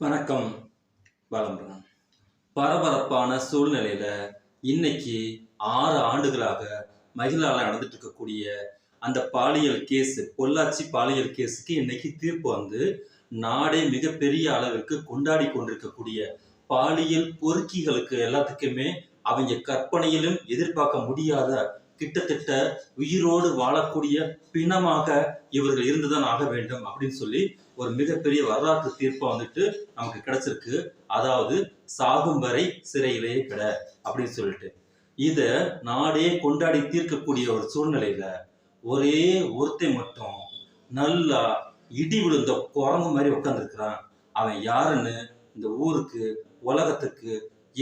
வணக்கம் வளம்பரம். பரபரப்பான சூழ்நிலையில இன்னைக்கு ஆறு ஆண்டுகளாக மகிழால நடந்துட்டு இருக்கக்கூடிய அந்த பாலியல் கேஸ் பொள்ளாச்சி பாலியல் கேஸுக்கு இன்னைக்கு தீர்ப்பு வந்து நாடே மிகப்பெரிய அளவிற்கு கொண்டாடி கொண்டிருக்கக்கூடிய பாலியல் பொறுக்கிகளுக்கு எல்லாத்துக்குமே அவங்க கற்பனையிலும் எதிர்பார்க்க முடியாத கிட்டத்தட்ட உயிரோடு வாழக்கூடிய பிணமாக இவர்கள் இருந்துதான் ஆக வேண்டும் அப்படின்னு சொல்லி ஒரு மிகப்பெரிய வரலாற்று தீர்ப்பா வந்துட்டு நமக்கு கிடைச்சிருக்கு. அதாவது சாகும் வரை சிறையிலேயே கிட அப்படின்னு சொல்லிட்டு. இத நாடே கொண்டாடி தீர்க்கக்கூடிய ஒரு சூழ்நிலையில ஒரே ஒருத்தை மட்டும் நல்லா இடி விழுந்த குரங்கு மாதிரி உட்காந்துருக்கிறான் அவன் யாருன்னு இந்த ஊருக்கு உலகத்துக்கு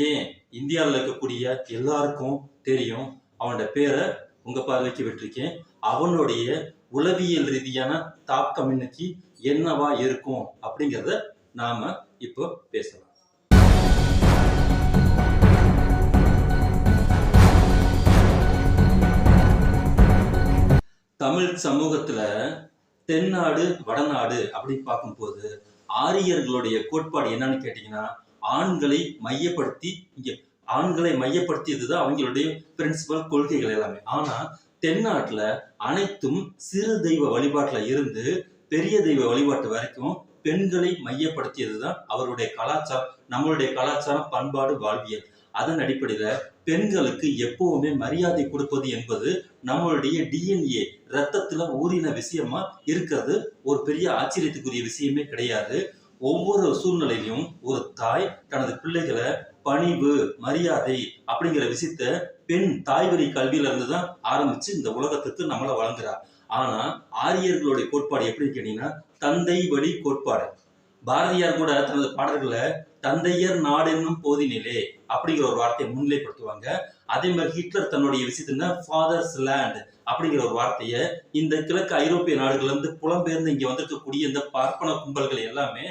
ஏன் இந்தியாவில் இருக்கக்கூடிய எல்லாருக்கும் தெரியும். அவனோட பேரை உங்க பார்வைக்கு விட்டுருக்கேன். அவனுடைய உளவியல் ரீதியான தாக்கம் இன்னைக்கு என்னவா இருக்கும் அப்படிங்கிறத நாம இப்போ பேசலாம். தமிழ் சமூகத்துல தென்னாடு வடநாடு அப்படின்னு பார்க்கும்போது ஆரியர்களுடைய கோட்பாடு என்னன்னு கேட்டீங்கன்னா ஆண்களை மையப்படுத்தி இங்க ஆண்களை மையப்படுத்தியதுதான் அவங்களுடைய பிரின்சிபல் கொள்கைகள் எல்லாமே. ஆனா தென்னாட்டுல அனைத்தும் சிறு தெய்வ வழிபாட்டுல இருந்து பெரிய தெய்வ வழிபாட்டு வரைக்கும் பெண்களை மையப்படுத்தியதுதான் அவருடைய கலாச்சாரம் நம்மளுடைய கலாச்சாரம் பண்பாடு வாழ்வியல். அதன் அடிப்படையில பெண்களுக்கு எப்பவுமே மரியாதை கொடுப்பது என்பது நம்மளுடைய டிஎன்ஏ ரத்தத்துல ஊறின விஷயமா இருக்கிறது. ஒரு பெரிய ஆச்சரியத்துக்குரிய விஷயமே கிடையாது. ஒவ்வொரு சூழ்நிலையிலும் ஒரு தாய் தனது பிள்ளைகளை பணிவு மரியாதை அப்படிங்கிற விஷயத்த பெண் தாய்வரி கல்வியில இருந்து தான் ஆரம்பிச்சு இந்த உலகத்துக்கு நம்மளை வழங்குறா ஆனா ஆரியர்களுடைய கோட்பாடு எப்படின்னு கேட்டீங்கன்னா தந்தை வழி கோட்பாடு. பாரதியார் கூட தனது பாடல்களை தந்தையர் நாடென்னும் போதினிலே அப்படிங்கிற ஒரு வார்த்தையை முன்னிலைப்படுத்துவாங்க. அதே மாதிரி ஹிட்லர் தன்னுடைய விஷயத்துனா ஃபாதர்ஸ் லேண்ட் அப்படிங்கிற ஒரு வார்த்தையை இந்த கிழக்கு ஐரோப்பிய நாடுகள்ல இருந்து புலம்பெயர்ந்து இங்க வந்திருக்கக்கூடிய இந்த பார்ப்பன கும்பல்கள் எல்லாமே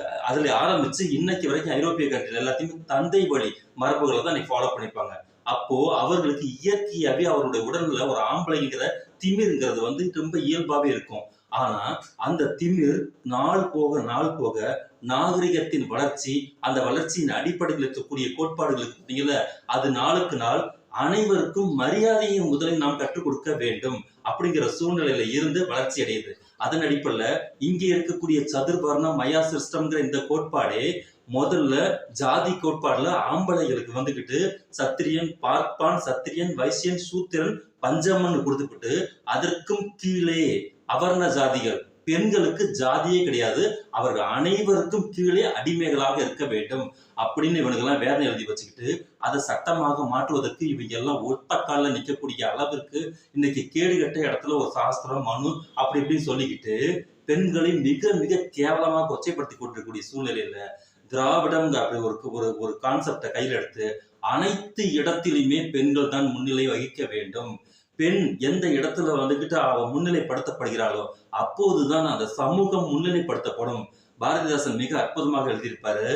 அதுல ஆரம்பிச்சு இன்னைக்கு வரைக்கும் ஐரோப்பிய கண்ட்ரில எல்லாத்தையுமே தந்தை வழி மரபுகளை தான் ஃபாலோ பண்ணிப்பாங்க. அப்போ அவர்களுக்கு இயற்கையாவே அவருடைய உடல்ல ஒரு ஆம்பளைங்கிற திமிருங்கிறது வந்து ரொம்ப இயல்பாவே இருக்கும். ஆனா அந்த திமிர் நாள் போக நாள் போக நாகரிகத்தின் வளர்ச்சி அந்த வளர்ச்சியின் அடிப்படையில் இருக்கக்கூடிய கோட்பாடுகளுக்கு பார்த்தீங்கல்ல அது நாளுக்கு நாள் அனைவருக்கும் மரியாதையை முதலில் நாம் கற்றுக் கொடுக்க வேண்டும் அப்படிங்கிற சூழ்நிலையில இருந்து வளர்ச்சி அடையுது. அதன் அடிப்படையில் இங்கே இருக்கக்கூடிய சதுர்வர்ண மயா சிஸ்டம்ங்கிற இந்த கோட்பாடே முதல்ல ஜாதி கோட்பாடுல ஆம்பளைகளுக்கு வந்துகிட்டு சத்திரியன் பார்ப்பான் சத்திரியன் வைசியன் சூத்திரன் பஞ்சமன் கொடுத்துக்கிட்டு அதற்கும் கீழே அவர்ண ஜாதிகள். பெண்களுக்கு ஜாதியே கிடையாது. அவர்கள் அனைவருக்கும் கீழே அடிமைகளாக இருக்க வேண்டும். அப்படின்னு இவனுக்கெல்லாம் வேதனை எழுதி வச்சுக்கிட்டு அதை சட்டமாக மாற்றுவதற்கு இவங்க எல்லாம் ஒட்டக்காலில் நிற்கக்கூடிய அளவிற்கு இன்னைக்கு கேடுகட்ட இடத்துல ஒரு சாஸ்திரம் மனு அப்படி இப்படின்னு சொல்லிக்கிட்டு பெண்களை மிக மிக கேவலமாக கொச்சைப்படுத்தி கொண்டிருக்கக்கூடிய சூழ்நிலையில திராவிடம் அப்படி ஒரு ஒரு ஒரு கான்செப்டை கையில் எடுத்து அனைத்து இடத்திலுமே பெண்கள் தான் முன்னிலை வகிக்க வேண்டும். பெண் எந்த இடத்துல வந்துக்கிட்டு அவ முன்னிலைப்படுத்தப்படுகிறாளோ அப்போதுதான் அந்த சமூகம் முன்னிலைப்படுத்தப்படும். பாரதிதாசன் மிக அற்புதமாக எழுதியிருப்பாரு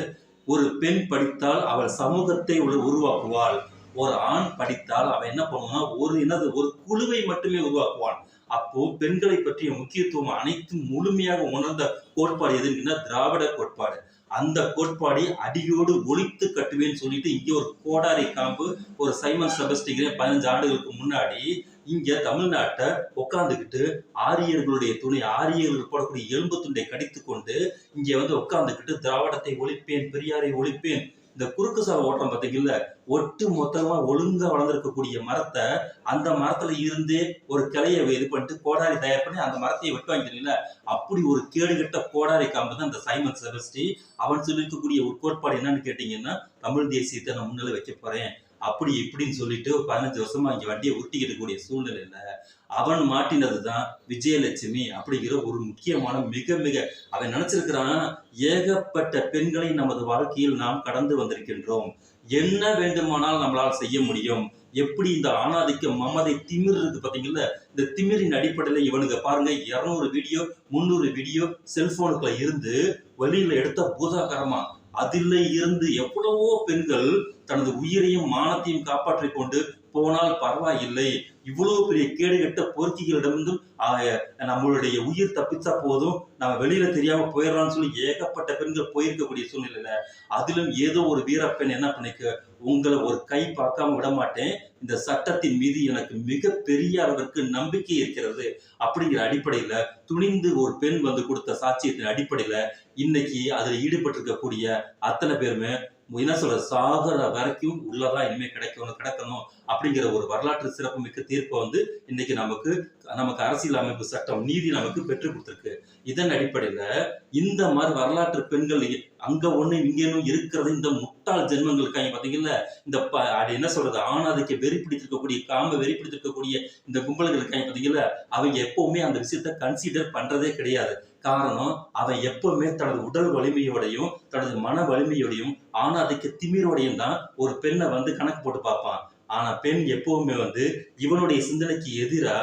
ஒரு பெண் படித்தால் அவள் சமூகத்தை உருவாக்குவாள். ஒரு ஆண் படித்தால் அவன் என்ன பண்ணுவான் ஒரு என்னது ஒரு குழுவை மட்டுமே உருவாக்குவான் அப்போ பெண்களை பற்றிய முக்கியத்துவம் அனைத்தும் முழுமையாக உணர்ந்த கோட்பாடு எதுன்னா திராவிட கோட்பாடு. அந்த கோட்பாடை அடியோடு ஒழித்து கட்டுவேன்னு சொல்லிட்டு இங்கே ஒரு கோடாரி காம்பு ஒரு சைமன் செபஸ்டிங்கிற பதினஞ்சு ஆண்டுகளுக்கு முன்னாடி இங்க தமிழ்நாட்டை உட்காந்துக்கிட்டு ஆரியர்களுடைய துணை ஆரியர்கள் போடக்கூடிய எலும்பு துண்டை கடித்து கொண்டு இங்க வந்து உட்காந்துக்கிட்டு திராவிடத்தை ஒழிப்பேன் பெரியாரை ஒழிப்பேன். இந்த குறுக்கு சாலை ஓட்டம் பார்த்தீங்கல்ல ஒட்டு மொத்தமா ஒழுங்கா வளர்ந்துருக்கக்கூடிய மரத்தை அந்த மரத்துல இருந்தே ஒரு கிளையை இது பண்ணிட்டு கோடாரி தயார் பண்ணி அந்த மரத்தையே வெட்டு வாங்கிட்டீங்கல்ல அப்படி ஒரு கேடுகட்ட கோடாரி காம்பு தான் இந்த சைமன் செபஸ்டி. அவன் சொல்லியிருக்கக்கூடிய ஒரு கோட்பாடு என்னன்னு கேட்டீங்கன்னா தமிழ் தேசியத்தை நான் முன்னிலை வைக்க போறேன். அப்படி இப்படின்னு சொல்லிட்டு பதினஞ்சு வருஷமா இங்க வண்டியை உருட்டிக்கிட்டு கூடிய சூழ்நிலையில அவன் மாட்டினது தான் விஜயலட்சுமி அப்படிங்கிற ஒரு முக்கியமான மிக மிக அவன் நினைச்சிருக்கிறான் ஏகப்பட்ட பெண்களை நமது வாழ்க்கையில் நாம் கடந்து வந்திருக்கின்றோம். என்ன வேண்டுமானால் நம்மளால் செய்ய முடியும்? எப்படி இந்த ஆணாதிக்க மமதை திமிர் இருக்கு பாத்தீங்கல்ல? இந்த திமிரின் அடிப்படையில இவனுங்க பாருங்க இருநூறு வீடியோ முந்நூறு வீடியோ செல்போனுக்குள்ள இருந்து வெளியில எடுத்த பூதாகரமா அதில் இருந்து எவ்வளவோ பெண்கள் தனது உயிரையும் மானத்தையும் காப்பாற்றிக் கொண்டு போனால் பரவாயில்லை. இவ்வளவு பெரிய கேடுகட்ட பொறுக்கிகளிடமிருந்தும் ஆஹ், நம்மளுடைய உயிர் தப்பிச்சா போதும் நம்ம வெளியில தெரியாம போயிடலாம்னு சொல்லி ஏகப்பட்ட பெண்கள் போயிருக்கக்கூடிய சூழ்நிலையில அதிலும் ஏதோ ஒரு வீரப்பெண் என்ன பண்ணிக்க உங்களை ஒரு கை பார்க்காம விட மாட்டேன் இந்த சட்டத்தின் மீது எனக்கு மிக பெரிய அளவிற்கு நம்பிக்கை இருக்கிறது. அப்படிங்கிற அடிப்படையில துணிந்து ஒரு பெண் வந்து கொடுத்த சாட்சியத்தின் அடிப்படையில இன்னைக்கு அதுல ஈடுபட்டிருக்கக்கூடிய அத்தனை பேருமே என்ன சொல்ற சாகர வரைக்கும் உள்ளதான் இனிமே கிடைக்கணும் கிடக்கணும் அப்படிங்கிற ஒரு வரலாற்று சிறப்புமிக்க தீர்ப்பை வந்து இன்னைக்கு நமக்கு நமக்கு அரசியல் அமைப்பு சட்டம் நீதி நமக்கு பெற்றுக் கொடுத்துருக்கு. இதன் அடிப்படையில இந்த மாதிரி வரலாற்று பெண்கள் அங்க ஒண்ணு இங்கேனும் இருக்கிறது இந்த முட்டாள் ஜென்மங்கள் இருக்காங்க பாத்தீங்கல்ல இந்த ப- அது என்ன சொல்றது ஆணாதிக்க வெறி பிடித்திருக்கக்கூடிய காம வெறி பிடித்திருக்கக்கூடிய இந்த கும்பல்கள் இருக்காங்க பாத்தீங்கல்ல அவங்க எப்பவுமே அந்த விஷயத்த கன்சிடர் பண்றதே கிடையாது. காரணம் அவன் எப்பவுமே தனது உடல் வலிமையோடையும் தனது மன வலிமையோடையும் ஆணாதிக்க திமிரோடையும் தான் ஒரு பெண்ணை வந்து கணக்கு போட்டு பார்ப்பான். ஆனா பெண் எப்பவுமே வந்து இவனுடைய சிந்தனைக்கு எதிரா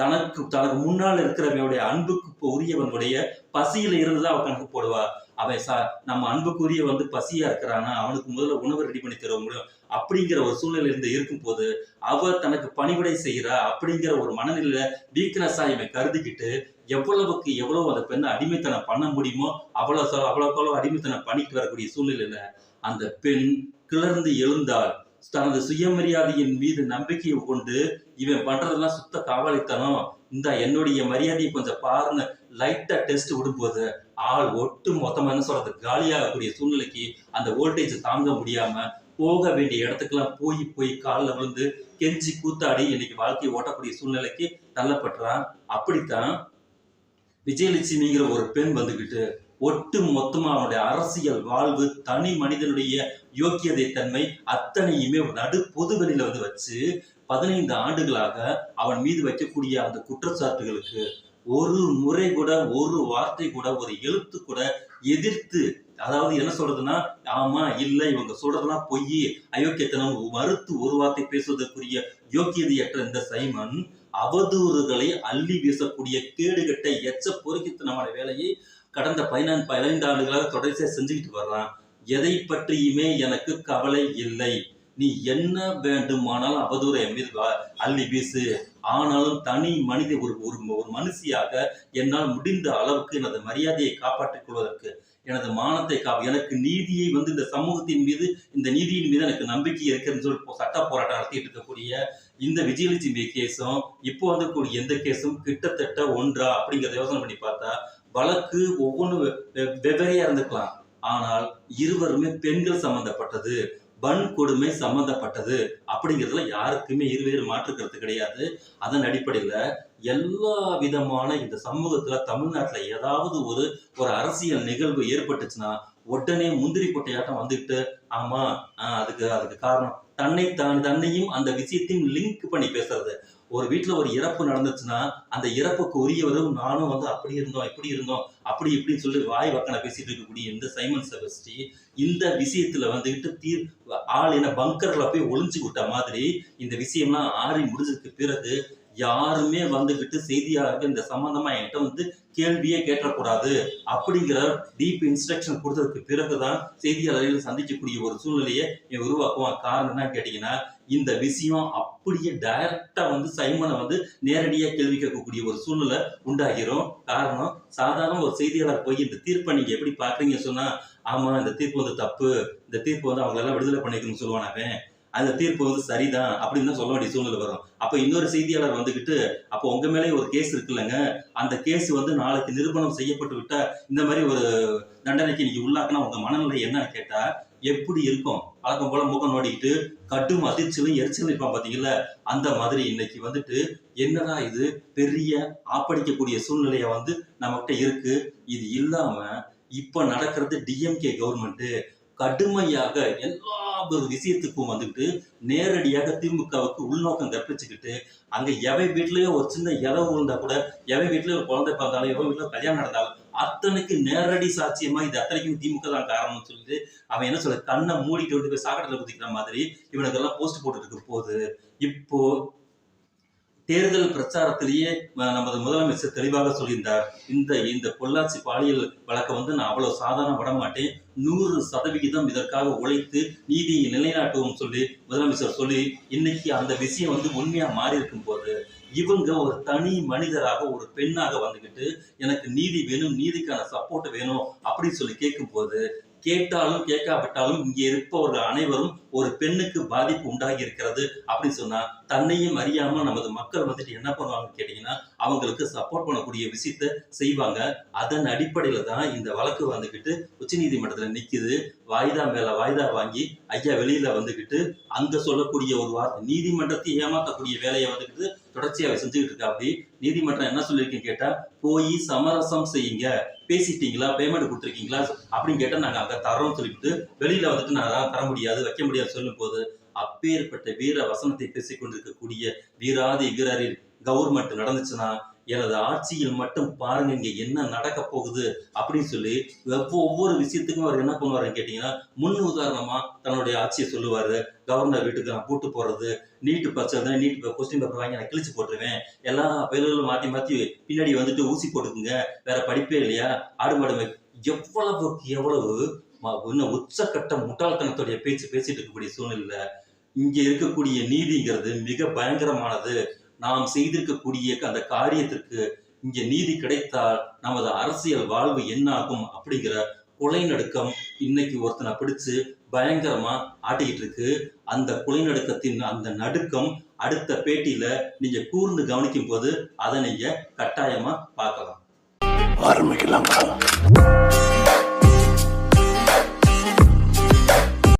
தனக்கு தனக்கு முன்னால் இருக்கிறவனுடைய அன்புக்கு உரியவனுடைய பசியில இருந்துதான் அவன் கணக்கு போடுவா. அவன் சா நம்ம அன்புக்குரிய வந்து பசியா இருக்கிறானா? அவனுக்கு முதல்ல உணவு ரெடி பண்ணி தர முடியும். அப்படிங்கிற ஒரு சூழ்நிலை இருந்து இருக்கும்போது அவ தனக்கு பணிவிடை செய்கிறா அப்படிங்கிற ஒரு மனநிலையில வீக்னஸா இவன் கருதிக்கிட்டு எவ்வளவுக்கு எவ்வளவு அந்த பெண்ணை அடிமைத்தனம் பண்ண முடியுமோ அவ்வளோ அவ்வளோக்கவ்வளோ அடிமைத்தனம் பண்ணிட்டு வரக்கூடிய சூழ்நிலையில அந்த பெண் கிளர்ந்து எழுந்தாள். தனது சுயமரியாதையின் மீது நம்பிக்கையை கொண்டு இவன் பண்றதெல்லாம் சுத்த காவலித்தனம். இந்த என்னுடைய மரியாதையை கொஞ்சம் பாருன்னு லைட்டா டெஸ்ட் விடும்போது ஆள் ஒட்டு மொத்தமா என்ன சொல்றது? காலியாகக்கூடிய சூழ்நிலைக்கு அந்த வோல்டேஜ் தாங்க முடியாம போக வேண்டிய இடத்துக்கெல்லாம் போய் போய் காலில் விழுந்து கெஞ்சி கூத்தாடி இன்னைக்கு வாழ்க்கையை ஓட்டக்கூடிய சூழ்நிலைக்கு தள்ளப்பட்டுறான். அப்படித்தான் விஜயலட்சுமிங்கிற ஒரு பெண் வந்துகிட்டு ஒட்டு மொத்தமா அவனுடைய அரசியல் வாழ்வு தனி மனிதனுடைய யோக்கியதை தன்மை அத்தனையுமே நடு பொதுவெளியில வந்து வச்சு பதினைந்து ஆண்டுகளாக அவன் மீது வைக்கக்கூடிய அந்த குற்றச்சாட்டுகளுக்கு ஒரு முறை கூட ஒரு வார்த்தை கூட ஒரு எழுத்து கூட எதிர்த்து அதாவது என்ன சொல்றதுன்னா ஆமா இல்ல இவங்க சொல்றதெல்லாம் பொய் அயோக்கியத்தனம் மறுத்து ஒரு வார்த்தை பேசுவதற்குரிய யோக்கியதையற்ற இந்த சைமன் அவதூறுகளை அள்ளி வீசக்கூடிய கேடுகட்ட எச்ச பொறுக்கித்தனமான வேலையை கடந்த பதினான்கு பதினைந்து ஆண்டுகளாக தொடர்ச்சியா செஞ்சுக்கிட்டு வர்றான். எதை பற்றியுமே எனக்கு கவலை இல்லை. நீ என்ன வேண்டுமானாலும் அவதூறு என் மீது வா- அள்ளி வீசு. ஆனாலும் தனி மனித ஒரு ஒரு ஒரு மனுஷியாக என்னால் முடிந்த அளவுக்கு எனது மரியாதையை காப்பாற்றிக் கொள்வதற்கு எனது மானத்தை கா எனக்கு நீதியை வந்து இந்த சமூகத்தின் மீது இந்த நீதியின் மீது எனக்கு நம்பிக்கை இருக்குன்னு சொல்லி சட்ட போராட்டம் நடத்திட்டு இருக்கக்கூடிய இந்த விஜயலட்சுமி கேஸும் இப்போ வந்திருக்கக்கூடிய எந்த கேஸும் கிட்டத்தட்ட ஒன்றா அப்படிங்கிறத யோசனை பண்ணி பார்த்தா வழக்கு ஒவ்வொன்றும் வெவ்வேறையா இருந்துக்கலாம் ஆனால் இருவருமே பெண்கள் சம்பந்தப்பட்டது. வன்கொடுமை சம்பந்தப்பட்டது அப்படிங்கிறதுல யாருக்குமே இருவேறு மாற்றுக்கிறது கிடையாது. அதன் அடிப்படையில எல்லா விதமான இந்த சமூகத்துல தமிழ்நாட்டுல ஏதாவது ஒரு ஒரு அரசியல் நிகழ்வு ஏற்பட்டுச்சுன்னா உடனே முந்திரி கொட்டையாட்டம் வந்துட்டு ஆமா ஆஹ் அதுக்கு அதுக்கு காரணம் தன்னை தான் தன்னையும் அந்த விஷயத்தையும் லிங்க் பண்ணி பேசுறது. ஒரு வீட்டுல ஒரு இறப்பு நடந்துச்சுன்னா அந்த இறப்புக்கு உரியவரும் நானும் வந்து அப்படி இருந்தோம் இப்படி இருந்தோம் அப்படி இப்படின்னு சொல்லி வாய் வக்கனை பேசிட்டு இருக்கக்கூடிய இந்த சைமன் செபஸ்டி இந்த விஷயத்துல வந்துகிட்டு தீர் ஆள் என்ன பங்கர்ல போய் ஒளிஞ்சு விட்ட மாதிரி இந்த விஷயம்லாம் ஆறி முடிஞ்சதுக்கு பிறகு யாருமே வந்துகிட்டு செய்தியாளர்கள் இந்த சம்பந்தமா என்கிட்ட வந்து கேள்வியே கேட்டக்கூடாது அப்படிங்கிற டீப் இன்ஸ்ட்ரக்ஷன் கொடுத்ததுக்கு பிறகுதான் செய்தியாளர்கள் சந்திக்கக்கூடிய ஒரு சூழ்நிலையை உருவாக்குவான். காரணம் என்ன கேட்டீங்கன்னா இந்த விஷயம் அப்படியே டைரக்டா வந்து சைமனை வந்து நேரடியாக கேள்வி கேட்கக்கூடிய ஒரு சூழ்நிலை உண்டாகிரும். காரணம் சாதாரண ஒரு செய்தியாளர் போய் இந்த தீர்ப்பை நீங்க எப்படி பாக்குறீங்க சொன்னா ஆமா இந்த தீர்ப்பு வந்து தப்பு இந்த தீர்ப்பு வந்து அவங்களெல்லாம் விடுதலை பண்ணிக்கணும்னு சொல்லுவான் அவன். அந்த தீர்ப்பு வந்து சரிதான் அப்படின்னு தான் சொல்ல வேண்டிய சூழ்நிலை வரும். அப்போ இன்னொரு செய்தியாளர் வந்துக்கிட்டு அப்போ உங்க மேலே ஒரு கேஸ் இருக்குல்லங்க. அந்த கேஸ் வந்து நாளைக்கு நிரூபணம் செய்யப்பட்டு விட்டா இந்த மாதிரி ஒரு தண்டனைக்கு நீங்க உள்ளாக்கினா உங்க மனநிலை என்னன்னு கேட்டா எப்படி இருக்கும்? வழக்கம் போல முகம் நோடிக்கிட்டு கட்டும் அதிர்ச்சியிலும் எரிச்சலும் இருப்பான் பாத்தீங்களா அந்த மாதிரி இன்னைக்கு வந்துட்டு என்னடா இது? பெரிய ஆப்படிக்கக்கூடிய சூழ்நிலைய வந்து நம்மகிட்ட இருக்கு. இது இல்லாம இப்ப நடக்கிறது டிஎம்கே கவர்மெண்ட் கடுமையாக எல்லா ஒரு விஷயத்துக்கும் வந்துட்டு நேரடியாக திமுகவுக்கு உள்நோக்கம் கற்பிச்சுக்கிட்டு அங்கே எவை வீட்லேயோ ஒரு சின்ன இலவு விழுந்தா கூட எவை வீட்டில் ஒரு குழந்தை பிறந்தாலும் எவை வீட்டில் கல்யாணம் நடந்தாலும் அத்தனைக்கு நேரடி சாட்சியமா இது அத்தனைக்கும் திமுக தான் காரணம்னு சொல்லிட்டு அவன் என்ன சொல்ல கண்ணை மூடிட்டு வந்து போய் சாக்கடையில குதிக்கிற மாதிரி இவனுக்கெல்லாம் போஸ்ட் போட்டுட்டு இருக்க போகுது. இப்போ தேர்தல் பிரச்சாரத்திலேயே நமது முதலமைச்சர் தெளிவாக சொல்லியிருந்தார் இந்த இந்த பொள்ளாச்சி பாலியல் வழக்கை வந்து நான் அவ்வளவு சாதாரண விட மாட்டேன். நூறு சதவிகிதம் இதற்காக உழைத்து நீதியை நிலைநாட்டுவோம் சொல்லி முதலமைச்சர் சொல்லி இன்னைக்கு அந்த விஷயம் வந்து உண்மையா மாறி இருக்கும் போது இவங்க ஒரு தனி மனிதராக ஒரு பெண்ணாக வந்துகிட்டு எனக்கு நீதி வேணும் நீதிக்கான சப்போர்ட் வேணும் அப்படின்னு சொல்லி கேட்கும் போது கேட்டாலும் கேட்காவிட்டாலும் இங்கே இருப்பவர்கள் அனைவரும் ஒரு பெண்ணுக்கு பாதிப்பு உண்டாகி இருக்கிறது அப்படின்னு சொன்னா தன்னையும் அறியாம நமது மக்கள் வந்துட்டு என்ன பண்ணுவாங்கன்னு கேட்டீங்கன்னா அவங்களுக்கு சப்போர்ட் பண்ணக்கூடிய விஷயத்த செய்வாங்க. அதன் அடிப்படையில தான் இந்த வழக்கு வந்துகிட்டு உச்சநீதிமன்றத்துல நிக்குது. வாய்தா மேல வாய்தா வாங்கி ஐயா வெளியில வந்துகிட்டு அங்க சொல்லக்கூடிய ஒரு வார்த்தை நீதிமன்றத்தை ஏமாத்தக்கூடிய வேலையை வந்துகிட்டு தொடர்ச்சியாக செஞ்சுக்கிட்டு இருக்கா அப்படி நீதிமன்றம் என்ன சொல்லியிருக்கேன்னு கேட்டா போய் சமரசம் செய்யுங்க. பேசிட்டீங்களா? பேமெண்ட் கொடுத்துருக்கீங்களா? அப்படின்னு கேட்டா நாங்க அங்க தரோம்னு சொல்லிட்டு வெளியில வந்துட்டு நான் அதெல்லாம் தர முடியாது வைக்க முடியாது சொல்லும் போது அப்பேற்பட்ட வீர வசனத்தை பேசிக்கொண்டிருக்கக்கூடிய வீராதி வீரரில் கவர்மெண்ட் நடந்துச்சுன்னா எனது ஆட்சியில் மட்டும் பாருங்க இங்க என்ன நடக்க போகுது அப்படின்னு சொல்லி ஒவ்வொரு விஷயத்துக்கும் அவர் என்ன பண்ணுவாருன்னு கேட்டீங்கன்னா முன் உதாரணமா தன்னுடைய ஆட்சியை சொல்லுவாரு. கவர்னர் வீட்டுக்கு நான் கூட்டு போறது நீட்டு பச்சை நீட் கொஸ்டின் பேப்பர் வாங்கி நான் கிழிச்சு போட்டுருவேன். எல்லா பயிர்களும் மாத்தி மாத்தி பின்னாடி வந்துட்டு ஊசி போட்டுக்குங்க. வேற படிப்பே இல்லையா? ஆடு மாடு மே- எவ்வளவுக்கு எவ்வளவு இன்னும் உச்சக்கட்ட முட்டாள்தனத்துடைய பேச்சு பேசிட்டு இருக்கக்கூடிய சூழ்நிலை இங்க இருக்கக்கூடிய நீதிங்கிறது மிக பயங்கரமானது. நாம் செய்திருக்கக்கூடிய அந்த காரியத்திற்கு இங்க நீதி கிடைத்தால் நமது அரசியல் வாழ்வு என்ன ஆகும் அப்படிங்கிற குலைநடுக்கம் இன்னைக்கு ஒருத்தனை பிடிச்சு பயங்கரமா ஆட்டிக்கிட்டு இருக்கு. அந்த குலைநடுக்கத்தின் அந்த நடுக்கம் அடுத்த பேட்டியில நீங்க கூர்ந்து கவனிக்கும் போது அதை நீங்க கட்டாயமா பார்க்கலாம். ஆரம்பிக்கலாம்.